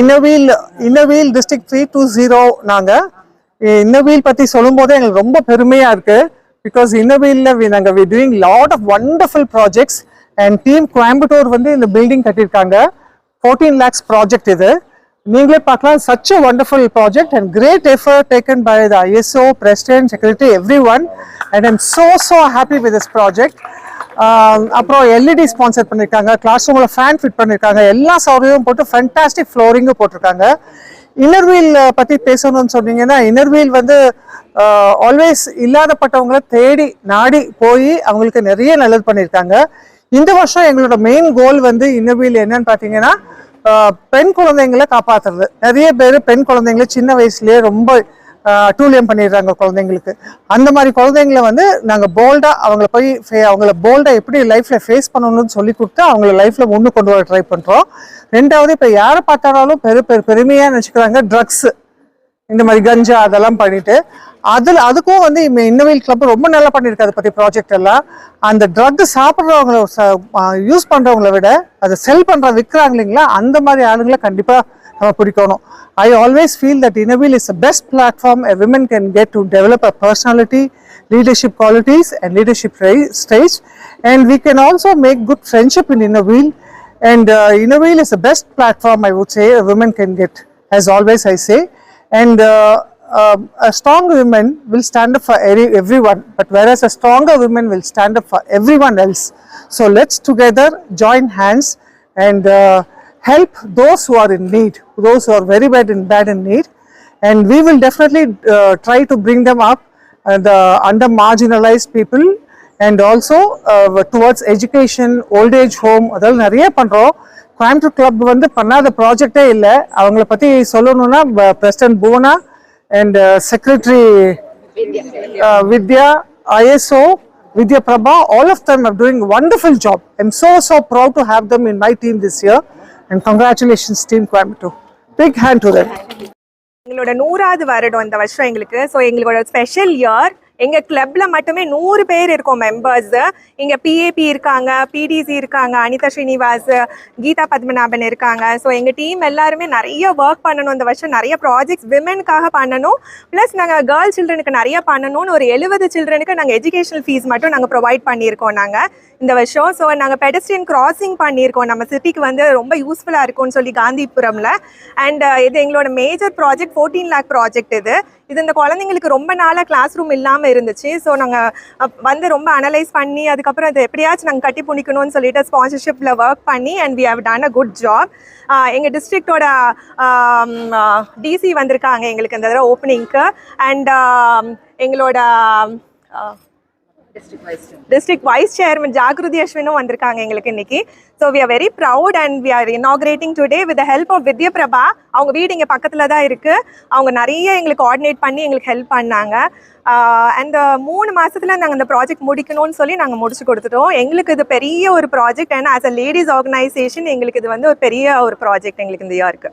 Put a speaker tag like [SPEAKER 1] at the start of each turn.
[SPEAKER 1] Inner Wheel Inner Wheel district three two zero நாங்கள் இன்னவியல் பற்றி சொல்லும் போதே எங்களுக்கு ரொம்ப பெருமையாக இருக்கு. பிகாஸ் இன்னவியலில் நாங்கள் we doing lot of wonderful projects and team Coimbatore வந்து இந்த பில்டிங் கட்டியிருக்காங்க. ஃபோர்டீன் லேக்ஸ் ப்ராஜெக்ட் இது. நீங்களே பார்க்கலாம் such a wonderful project and great effort taken by the ISO president secretary every one and I'm so so happy with this project அப்புறம் LED sponsor பண்ணியிருக்காங்க class ரூமில் fan fit பண்ணியிருக்காங்க எல்லா சௌகரியமும் போட்டு ஃபென்டாஸ்டிக் ஃப்ளோரிங்கும் போட்டிருக்காங்க. இன்னர்வீல் பற்றி பேசணும்னு சொன்னீங்கன்னா இன்னர்வீல் வந்து ஆல்வேஸ் இல்லாதப்பட்டவங்கள தேடி நாடி போய் அவங்களுக்கு நிறைய நல்லது பண்ணியிருக்காங்க இந்த வருஷம் எங்களோட மெயின் கோல் வந்து இன்னர்வீல் என்னன்னு பார்த்தீங்கன்னா பெண் குழந்தைங்களை காப்பாத்துறது. நிறைய பேர் பெண் குழந்தைங்களை சின்ன வயசுலேயே ரொம்ப டூலியம் பண்ணிடுறாங்க குழந்தைங்களுக்கு. அந்த மாதிரி குழந்தைங்கள வந்து நாங்கள் போல்டாக அவங்கள போய் அவங்கள போல்டாக எப்படி லைஃப்பில் ஃபேஸ் பண்ணணும்னு சொல்லி கொடுத்து அவங்கள லைஃப்பில் முன்னு கொண்டு வர ட்ரை பண்ணுறோம் ரெண்டாவது இப்போ யாரை பார்த்தாலும் பெரு பெரு பெருமையாக நினச்சிக்கிறாங்க ட்ரக்ஸு இந்த மாதிரி கஞ்சா அதெல்லாம் பண்ணிட்டு. அதில் அதுக்கும் வந்து இன்னோவேல் கிளப் ரொம்ப நல்லா பண்ணியிருக்கு அதை பற்றி ப்ராஜெக்ட் எல்லாம். அந்த ட்ரக் சாப்பிட்றவங்கள யூஸ் பண்ணுறவங்கள விட அதை செல் பண்ணுற விற்கிறாங்க இல்லைங்களா? அந்த மாதிரி ஆளுங்களை கண்டிப்பாக I always feel that Innerville is the best platform a women can get to develop a personality, leadership qualities and leadership traits. And we can also make good friendship in Innerville. And uh, is the best platform I would say a woman can get, as always I say. And uh, um, a strong woman will stand up for every, everyone, but whereas a stronger woman will stand up for everyone else. So let's together join hands and uh, help those who are in need those who are very bad in bad in need and we will definitely uh, try to bring them up uh, the under marginalized people and also uh, towards education old age home அதெல்லாம் நிறைய பண்றோம் Coimbatore club வந்து பண்ணாத ப்ராஜெக்டே இல்லை அவங்கள பத்தி சொல்லணும்னா president Bhuvana and secretary Vidya ISO Vidya Prabha, all of them are doing a wonderful job. I'm so, so proud to have them in my team this year. And congratulations team Coimbatore big hand to that
[SPEAKER 2] எங்களோட நூறாவது வருடம் இந்த வருஷம் எங்களுக்கு. So எங்களோட special year எங்கள் கிளப்பில் மட்டுமே நூறு பேர் இருக்கோம் மெம்பர்ஸ் இங்கே பிஏபி இருக்காங்க பிடிசி இருக்காங்க அனிதா ஸ்ரீனிவாஸ் கீதா பத்மநாபன் இருக்காங்க. ஸோ எங்கள் டீம் எல்லாருமே நிறைய ஒர்க் பண்ணணும். இந்த வருஷம் நிறைய ப்ராஜெக்ட்ஸ் விமனுக்காக பண்ணணும். ப்ளஸ் நாங்கள் கேர்ள் சில்ட்ரனுக்கு நிறைய பண்ணணும்னு ஒரு எழுபது சில்ட்ரனுக்கு நாங்கள் எஜுகேஷனல் ஃபீஸ் மட்டும் நாங்கள் ப்ரொவைட் பண்ணியிருக்கோம் நாங்கள் இந்த வருஷம். ஸோ நாங்கள் பெடஸ்ட்ரியன் கிராசிங் பண்ணியிருக்கோம். நம்ம சிட்டிக்கு வந்து ரொம்ப யூஸ்ஃபுல்லாக இருக்கும்னு சொல்லி காந்திபுரமில். அண்ட் இது எங்களோட major project fourteen lake project இது. இது இந்த குழந்தைங்களுக்கு ரொம்ப நாளாக கிளாஸ் ரூம் இல்லாமல் இருந்துச்சு ஸோ நாங்கள் வந்து ரொம்ப அனலைஸ் பண்ணி அதுக்கப்புறம் அது எப்படியாச்சும் நாங்கள் கட்டி பிடிக்கணும்னு சொல்லிட்டு ஸ்பான்சர்ஷிப்பில் ஒர்க் பண்ணி and we have done a good job எங்கள் டிஸ்ட்ரிக்டோட டிசி வந்திருக்காங்க எங்களுக்கு இந்த தடவை ஓப்பனிங்க்கு அண்ட் எங்களோட டிஸ்ட்ரிக்ட் வைஸ் சேர்மன் ஜாகிருதி அஸ்வினும் வந்திருக்காங்க எங்களுக்கு இன்னைக்கு. So we are very proud and we are inaugurating today with help of Vidya Prabha அவங்க வீடு இங்கே பக்கத்தில் தான் இருக்குது அவங்க நிறைய எங்களுக்கு கோஆர்டினேட் பண்ணி எங்களுக்கு ஹெல்ப் பண்ணாங்க. Uh, அந்த மூணு மாதத்தில் நாங்கள் இந்த ப்ராஜெக்ட் முடிக்கணும்னு சொல்லி நாங்கள் முடிச்சு கொடுத்துட்டோம். எங்களுக்கு இது பெரிய ஒரு project and as a ladies organisation எங்களுக்கு இது வந்து ஒரு பெரிய ஒரு ப்ராஜெக்ட் எங்களுக்கு இந்த இயருக்கு